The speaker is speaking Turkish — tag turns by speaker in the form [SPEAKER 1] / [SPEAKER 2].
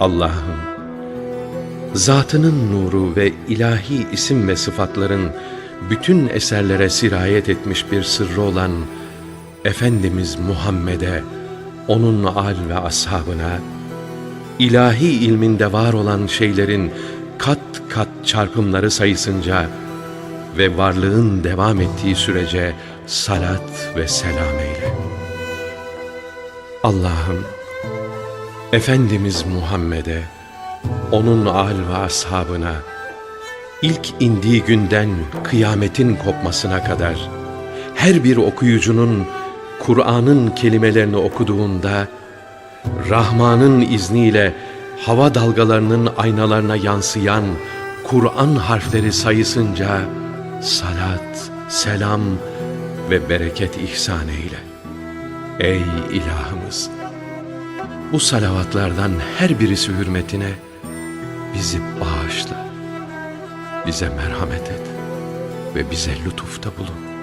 [SPEAKER 1] Allah'ım, zatının nuru ve ilahi isim ve sıfatların bütün eserlere sirayet etmiş bir sırrı olan Efendimiz Muhammed'e, onun al ve ashabına, ilahi ilminde var olan şeylerin kat kat çarpımları sayısınca ve varlığın devam ettiği sürece salat ve selam eyle. Allah'ım, Efendimiz Muhammed'e, onun al ve ashabına, ilk indiği günden kıyametin kopmasına kadar, her bir okuyucunun Kur'an'ın kelimelerini okuduğunda, Rahman'ın izniyle hava dalgalarının aynalarına yansıyan Kur'an harfleri sayısınca salat, selam ve bereket ihsan eyle. Ey ilahımız! Bu salavatlardan her birisi hürmetine bizi bağışla. Bize merhamet et ve bize lütufta bulun.